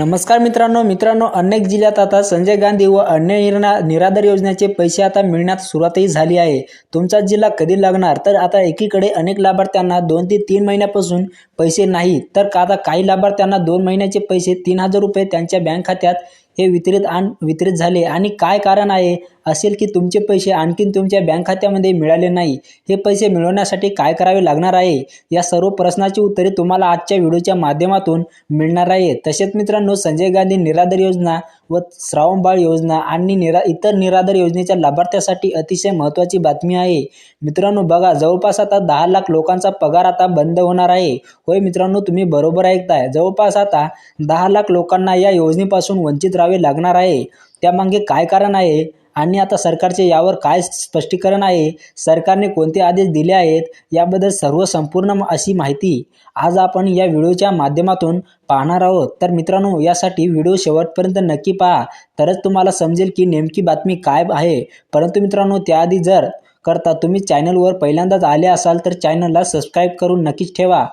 नमस्कार मित्रांनो मित्रांनो अनेक जिल्ह्यात आता संजय गांधी व अन्य निरा निराधार योजनेचे पैसे आता मिळण्यास सुरुवातही झाली आहे. तुमचा जिल्हा कधी लागणार? तर आता एकीकडे अनेक लाभार्थ्यांना दोन ते तीन महिन्यापासून पैसे नाही तर का आता काही लाभार्थ्यांना दोन महिन्याचे पैसे तीन हजार रुपये त्यांच्या बँक खात्यात हे वितरित आण वितरित झाले. आणि काय कारण आहे? असेल की तुमचे पैसे आणखीन तुमच्या बँक खात्यामध्ये मिळाले नाही. हे पैसे मिळवण्यासाठी काय करावे लागणार आहे? या सर्व प्रश्नाची उत्तरे तुम्हाला आजच्या व्हिडिओच्या माध्यमातून मिळणार आहे तसेच मित्रांनो संजय गांधी निराधार योजना व श्रावणबाळ योजना आणि निरा इतर निराधार योजनेच्या लाभार्थ्यासाठी अतिशय महत्त्वाची बातमी आहे. मित्रांनो बघा जवळपास आता दहा लाख लोकांचा पगार आता बंद होणार आहे. होय मित्रांनो तुम्ही बरोबर ऐकताय. जवळपास आता दहा लाख लोकांना या योजनेपासून वंचित राहावे लागणार आहे? त्यामागे काय कारण आहे? आणि आता सरकारचे यावर काय स्पष्टीकरण आहे? सरकारने कोणते आदेश दिले आहेत? याबद्दल सर्व संपूर्ण अशी माहिती आज आपण या व्हिडिओच्या माध्यमातून पाहणार आहोत. तर मित्रांनो यासाठी व्हिडिओ शेवटपर्यंत नक्की पहा. तरच तुम्हाला समजेल की नेमकी बातमी काय आहे. परंतु मित्रांनो त्याआधी जर करता तुम्ही चॅनलवर पहिल्यांदाच आले असाल तर चॅनलला सबस्क्राईब करून नक्कीच ठेवा.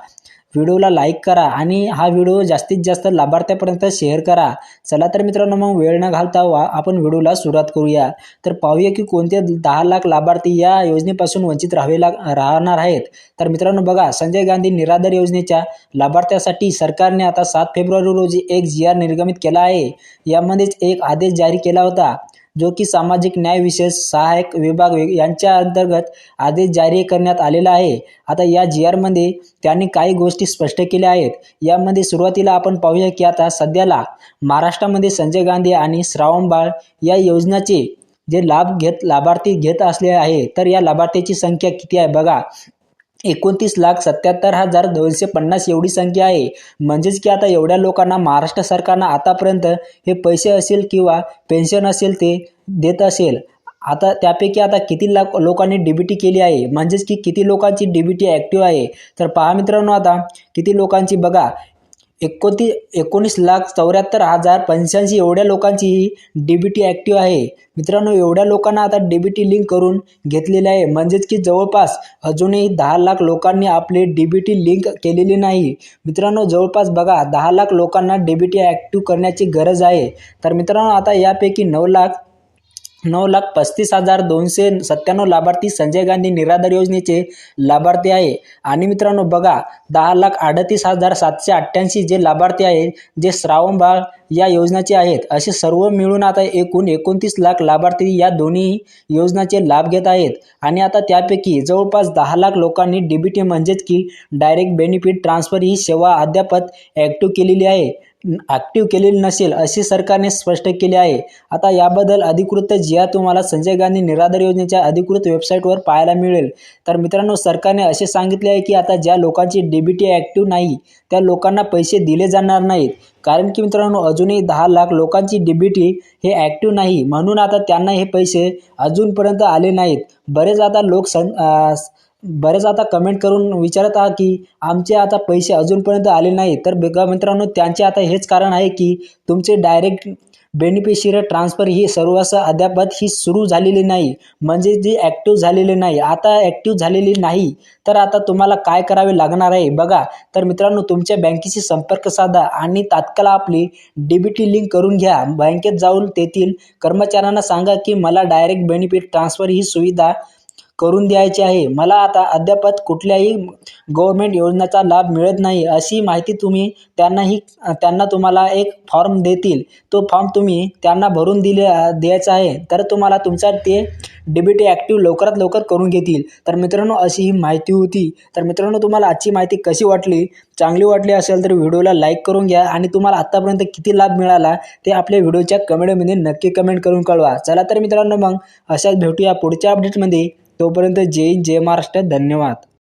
व्हिडिओला लाईक करा आणि हा व्हिडिओ जास्तीत जास्त लाभार्थ्यापर्यंत शेअर करा. चला तर मित्रांनो मग वेळ न घालता वा आपण व्हिडिओला सुरुवात करूया. तर पाहूया की कोणते दहा लाख लाभार्थी या योजनेपासून वंचित राहावे लाग राहणार आहेत. तर मित्रांनो बघा संजय गांधी निराधार योजनेच्या लाभार्थ्यासाठी सरकारने आता सात फेब्रुवारी रोजी एक जी आर निर्गमित केला आहे. यामध्येच एक आदेश जारी केला होता. जो की सामाजिक न्याय विशेष सहाय्यक विभाग यांच्या अंतर्गत आदेश जारी करण्यात आलेला आहे. आता या जी आरमध्ये त्यांनी काही गोष्टी स्पष्ट केल्या आहेत. यामध्ये सुरुवातीला आपण पाहूया की आता सध्याला महाराष्ट्रामध्ये संजय गांधी आणि श्रावणबाळ या योजनाचे जे लाभ घेत लाभार्थी घेत असले आहे तर या लाभार्थ्याची संख्या किती आहे बघा. एकोणतीस लाख सत्याहत्तर हजार दोनशे पन्नास एवढी संख्या आहे. म्हणजेच की आता एवढ्या लोकांना महाराष्ट्र सरकारनं आतापर्यंत हे पैसे असेल किंवा पेन्शन असेल ते देत असेल. आता त्यापैकी आता किती लाख लोकांनी डीबीटी केली आहे? म्हणजेच की किती लोकांची डीबीटी ॲक्टिव्ह आहे? तर पहा मित्रांनो आता किती लोकांची बघा एकोती एकोणीस लाख चौऱ्याहत्तर हजार पंच्याऐंशी एवढ्या लोकांची डी बी टी ॲक्टिव्ह आहे. मित्रांनो एवढ्या लोकांना आता डी बी टी लिंक करून घेतलेले आहे. म्हणजेच की जवळपास अजूनही दहा लाख लोकांनी आपले डी बी टी लिंक केलेली नाही. मित्रांनो जवळपास बघा दहा लाख लोकांना डी बी टी ॲक्टिव्ह करण्याची गरज आहे. तर मित्रांनो आता यापैकी नऊ लाख नऊ लाख पस्तीस हजार दोनशे सत्त्याण्णव लाभार्थी संजय गांधी निराधार योजनेचे लाभार्थी आहे. आणि मित्रांनो बघा दहा लाख अडतीस हजार सातशे अठ्ठ्याऐंशी जे लाभार्थी आहेत जे श्रावणबाळ या योजनेचे आहेत असे सर्व मिळून आता एकूण एकोणतीस लाख लाभार्थी या दोन्ही योजनाचे लाभ घेत आहेत. आणि आता त्यापैकी जवळपास दहा लाख लोकांनी डी बी टी म्हणजेच की डायरेक्ट बेनिफिट ट्रान्सफर ही सेवा अद्यापत ॲक्टिव्ह केलेली आहे. ॲक्टिव्ह केलेली नसेल असे सरकारने स्पष्ट केले आहे. आता याबद्दल अधिकृत जिया तुम्हाला संजय गांधी निराधार योजनेच्या अधिकृत वेबसाईटवर पाहायला मिळेल. तर मित्रांनो सरकारने असे सांगितले आहे की आता ज्या लोकांची डीबीटी बी ॲक्टिव्ह नाही त्या लोकांना पैसे दिले जाणार नाहीत. कारण की मित्रांनो अजूनही दहा लाख लोकांची डीबीटी हे ॲक्टिव्ह नाही. म्हणून आता त्यांना हे पैसे अजूनपर्यंत आले नाहीत. बरेच आता लोक सं बरेच आता कमेंट करून विचारत आहात की आमचे आता पैसे अजूनपर्यंत आले नाही तर बघा मित्रांनो त्यांचे आता हेच कारण आहे की तुमचे डायरेक्ट बेनिफिशियरी ट्रान्सफर ही सर्वस अद्यापत ही सुरू झालेली नाही. म्हणजे जी ॲक्टिव्ह झालेली नाही. आता ॲक्टिव्ह झालेली नाही. तर आता तुम्हाला काय करावे लागणार आहे? बघा. तर मित्रांनो तुमच्या बँकेशी संपर्क साधा आणि तात्काळ आपली डी बी टी लिंक करून घ्या. बँकेत जाऊन तेथील कर्मचाऱ्यांना सांगा की मला डायरेक्ट बेनिफिट ट्रान्सफर ही सुविधा करून द्यायची आहे. मला आता अद्यापत कुठल्याही गव्हर्मेंट योजनेचा लाभ मिळत नाही अशी माहिती तुम्ही त्यांनाही त्यांना तुम्हाला एक फॉर्म देतील. तो फॉर्म तुम्ही त्यांना भरून दिले द्यायचा आहे. तर तुम्हाला तुमचा ते डी ॲक्टिव्ह लवकरात लवकर करून घेतील. तर मित्रांनो अशी ही माहिती होती. तर मित्रांनो तुम्हाला आजची माहिती कशी वाटली? चांगली वाटली असेल तर व्हिडिओला लाईक करून घ्या. आणि तुम्हाला आत्तापर्यंत किती लाभ मिळाला ते आपल्या व्हिडिओच्या कमेंटमध्ये नक्की कमेंट करून कळवा. चला तर मित्रांनो मग अशाच भेटूया पुढच्या अपडेटमध्ये तोपर्यंत जय हिंद जय महाराष्ट्र धन्यवाद.